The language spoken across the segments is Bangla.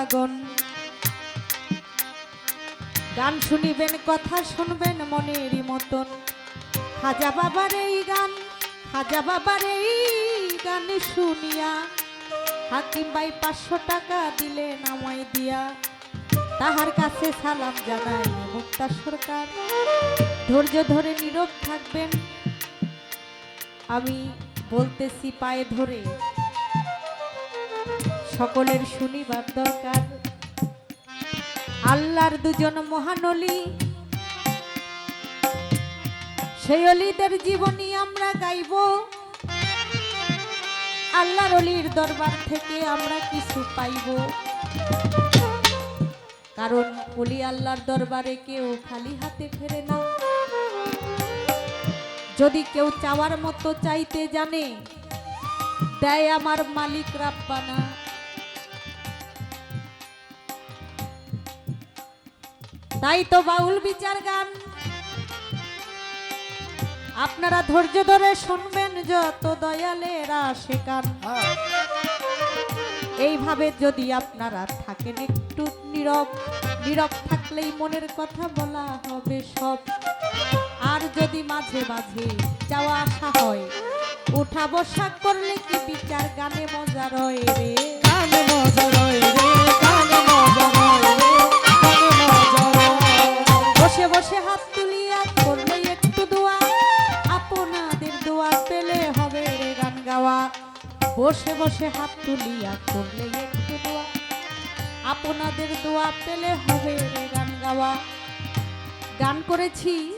শ্রোতাগণ গান শুনিবেন, কথা শুনবেন মনেরই মতন। খাজা বাবার এই গান, খাজা বাবার এই গান শুনিয়া হাকিম ভাই পাঁচশো টাকা দিলে আমায় দিয়া তাহার কাছে সালাম জানাই মুক্তা সরকার। ধৈর্য ধরে নীরব থাকবেন। আমি বলতেছি পায়ে ধরে। সকলের শুনিবার দরকার। আল্লাহর দুজন মহানলী সেই অলিদের জীবনী আমরা গাইব। আল্লাহর অলির দরবার থেকে আমরা কিছু পাইব। কারণ অলি আল্লাহর দরবারে কেউ খালি হাতে ফেরে না। যদি কেউ চাওয়ার মতো চাইতে জানে, দেয় আমার মালিক রাব্বানা। তাই তো বাউল বিচার গান। আপনারা ধৈর্য ধরে শুনবেন যত দয়ালেরা শেখান এইভাবে যদি আপনারা থাকেন একটু নীরব নীরব থাকলেই মনের কথা বলা হবে সব। আর যদি মাঝে মাঝে যাওয়া আসা হয় উঠা বসা করলে কি বিচার গানে মজা রয়ে রে? কানে মজা রয় রে কানে মজা রয় রে। বসে বসে হাত তুলিয়া করলে একটু দোয়া। আপনাদের দোয়া পেলে হবে রে গান গাওয়া। বসে বসে হাত তুলিয়া করলে একটু দোয়া। আপনাদের দোয়া পেলে হবে রে গান গাওয়া। গান করেছি।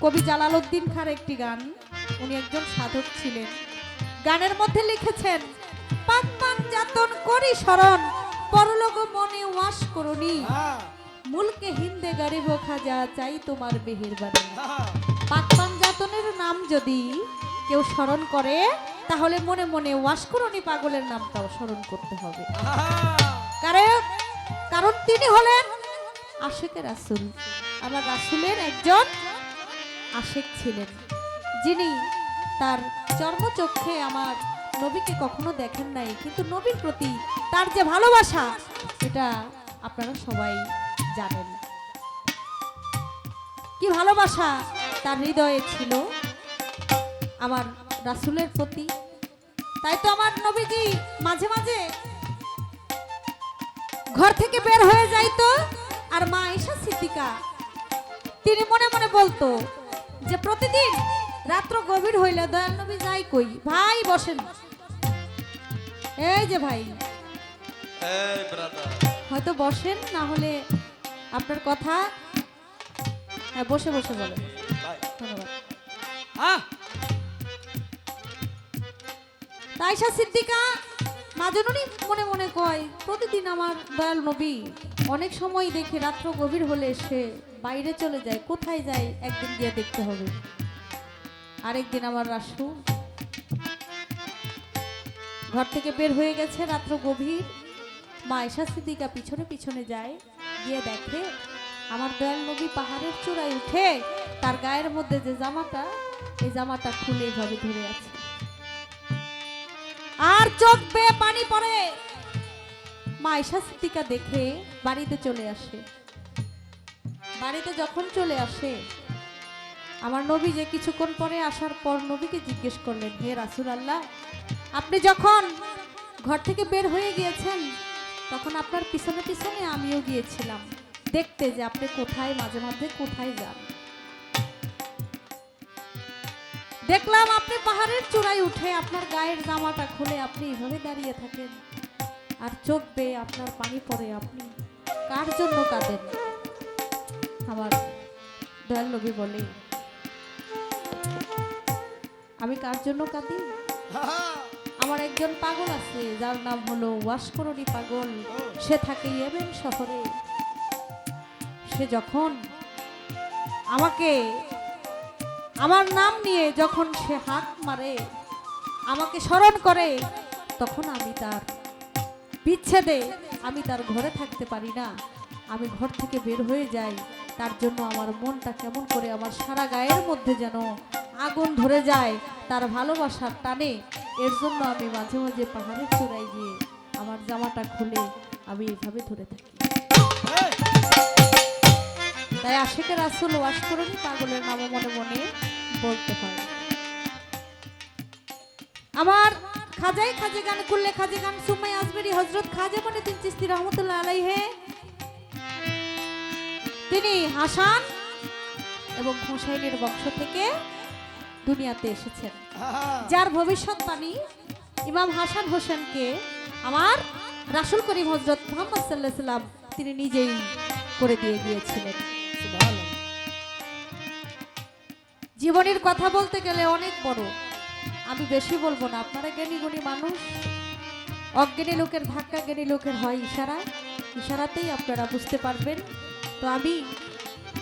কবি জালালউদ্দিন খার একটি গান। উনি একজন সাধক ছিলেন। গানের মধ্যে লিখেছেন পাক পাক যাতন করি স্মরণ পরলোক মনে ওয়াস করুনি মুলকে হিন্দে গরিব খাজা চাই তোমার বেহের বাড়ি। পাকপান যাতনের নাম যদি কেউ স্মরণ করে তাহলে মনে মনে ওয়াসকরণী পাগলের নামটাও স্মরণ করতে হবে। কারণ কারণ তিনি হলেন আশেকের রাসুল। আমার রাসুলের একজন আশেক ছিলেন যিনি তার চর্মচক্ষে আমার নবীকে কখনো দেখেন নাই। কিন্তু নবীর প্রতি তার যে ভালোবাসা এটা আপনারা সবাই জানেন কি ভালোবাসা তার হৃদয়ে ছিল আমার রাসুলের প্রতি। তাই তো আমার নবীজি মাঝে মাঝে ঘর থেকে বের হয়ে যাইতো আর মা ঈশা সিদ্দিকা তিনি মনে মনে বলতো যে প্রতিদিন রাত্র গভীর হইলে দয়াল নবী যাই কই ভাই বসেন। এই যে ভাই। হয়তো বসেন না হলে আপনার কথা? হ্যাঁ বসে বসে বলেন। ধন্যবাদ। তাইশা সিদ্দিকা মাজনুনি মনে মনে কয় প্রতিদিন আমার দয়াল নবী অনেক সময় দেখি রাত্র গভীর হলে সে বাইরে চলে যায় কোথায় যায় একদিন গিয়ে দেখতে হবে। আরেকদিন আমার রাসু। ঘর থেকে বের হয়ে গেছে রাত্র গভীর। মা আয়সা সিদ্দিকা পিছনে পিছনে যায়। গিয়ে দেখে আমার দয়াল নবী পাহাড়ের চূড়ায় উঠে তার গায়ের মধ্যে যে জামাটা, এই জামাটা খুলে এইভাবে ধরে আছে। আর চোখ বেয়ে পানি পড়ে। মা আয়সা সিদ্দিকা দেখে বাড়িতে চলে আসে। বাড়িতে যখন চলে আসে, আমার নবী যে কিছুক্ষণ পরে আসার পর নবীকে জিজ্ঞেস করলেন, হে রাসুল আল্লাহ আপনি যখন ঘর থেকে বের হয়ে গিয়েছেন তখন আপনার পিছনে পিছনে আমিও গিয়েছিলাম। দেখতে যে আপনি কোথায়, মাঝে মাঝে কোথায় যান। দেখলাম আপনি পাহাড়ের চূড়ায় উঠে আপনার গায়ের জামাটা খুলে আপনি এভাবে দাঁড়িয়ে থাকেন। আর চোখ বেয়ে আপনার পানি পড়ে আপনি কার জন্য কাঁদেন? আমার দয়াল নবী বলে, আমি কার জন্য কাঁদি? আমার একজন পাগল আছে, যার নাম হলো ওয়াসকরণী পাগল। সে থাকে ইয়েমেন শহরে। সে যখন আমাকে আমার নাম নিয়ে যখন সে হাত মারে, আমাকে স্মরণ করে, তখন আমি তার বিচ্ছেদে আমি তার ঘরে থাকতে পারি না। আমি ঘর থেকে বের হয়ে যাই, তার জন্য আমার মনটা কেমন করে আমার সারা গায়ের মধ্যে যেন আগুন ধরে যায়, তার ভালোবাসার টানে এর জন্য আমি মাঝে মাঝে পাহাড়ের চূড়ায় গিয়ে আমার জামাটা খুলে আমি এইভাবে ধরে থাকি। তাই আশেকের আসল ওয়াশ করুনি পাগলের নাম মনে মনে বলতে হয়। আমার খাজাই খাজে গান করলে খাজে গান সুমাই আজমেরি হজরত খাজে মনে তিন চিস্তি রহমতুল্লাহ আলাই হে তিনি হাসান এবং হুসাইনের বংশ থেকে দুনিয়াতে এসেছেন। যার ভবিষ্যৎ ভবিষ্যৎবাণী ইমাম হাসান হোসেনকে আমার রাসুল করিম হজরত মোহাম্মদ সাল্লাহ সাল্লাম তিনি নিজেই করে দিয়ে গিয়েছিলেন। জীবনের কথা বলতে গেলে অনেক বড়। আমি বেশি বলব না আপনারা জ্ঞানী গুণী মানুষ অজ্ঞানী লোকের ধাক্কা জ্ঞানী লোকের হয় ইশারা ইশারাতেই আপনারা বুঝতে পারবেন। তো আমি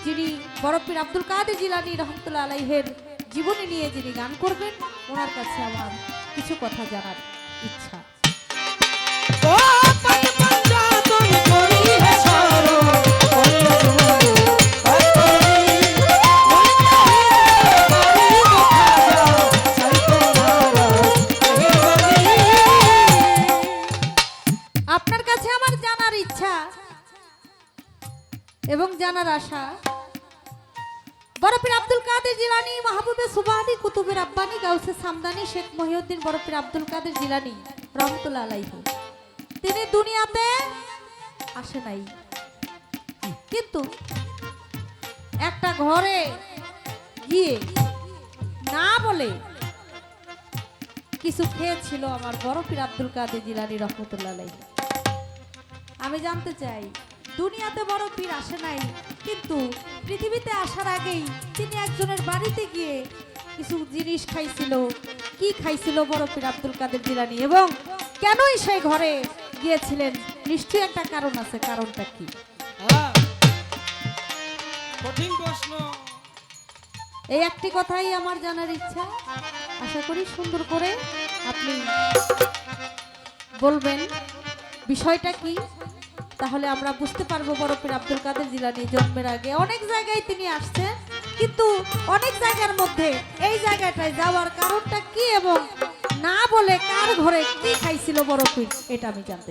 যিনি বরফির আব্দুল কাদের জিলানি রহমতুল্লাহ আলাইহের জীবনী নিয়ে যিনি গান করবেন ওনার কাছে আমার কিছু কথা জানার ইচ্ছা। বরফির আব্দুল কাদের জিলানি রহমতুল্লাহ আলাইহি। তিনি দুনিয়াতে আসে নাই। কিন্তু একটা ঘরে গিয়ে না বলে কিছু খেয়েছিল আমার বরফির আব্দুল কাদের জিলানি রহমতুল্লাহ আলাইহি। আমি জানতে চাই, দুনিয়াতে বড় পীর আসে নাই, কিন্তু পৃথিবীতে আসার আগেই তিনি একজনের বাড়িতে গিয়ে কিছু জিনিস খাইছিল কি খাইছিল বড় পীর আব্দুল কাদের জিলানি? এবং কেনই সেই ঘরে গিয়েছিলেন? নিশ্চয়ই একটা কারণ আছে। কারণটা কি। কঠিন প্রশ্ন। এই একটি কথাই আমার জানার ইচ্ছা। আশা করি সুন্দর করে আপনি বলবেন। বিষয়টা কি? তাহলে আমরা বুঝতে পারব বড় বরফের আব্দুল কাদের জিলানি জন্মের আগে অনেক জায়গায় তিনি আসছেন। কিন্তু অনেক জায়গার মধ্যে এই জায়গাটায় যাওয়ার কারণটা কি এবং না বলে কার ঘরে কি খাইছিল বরফি এটা আমি জানতে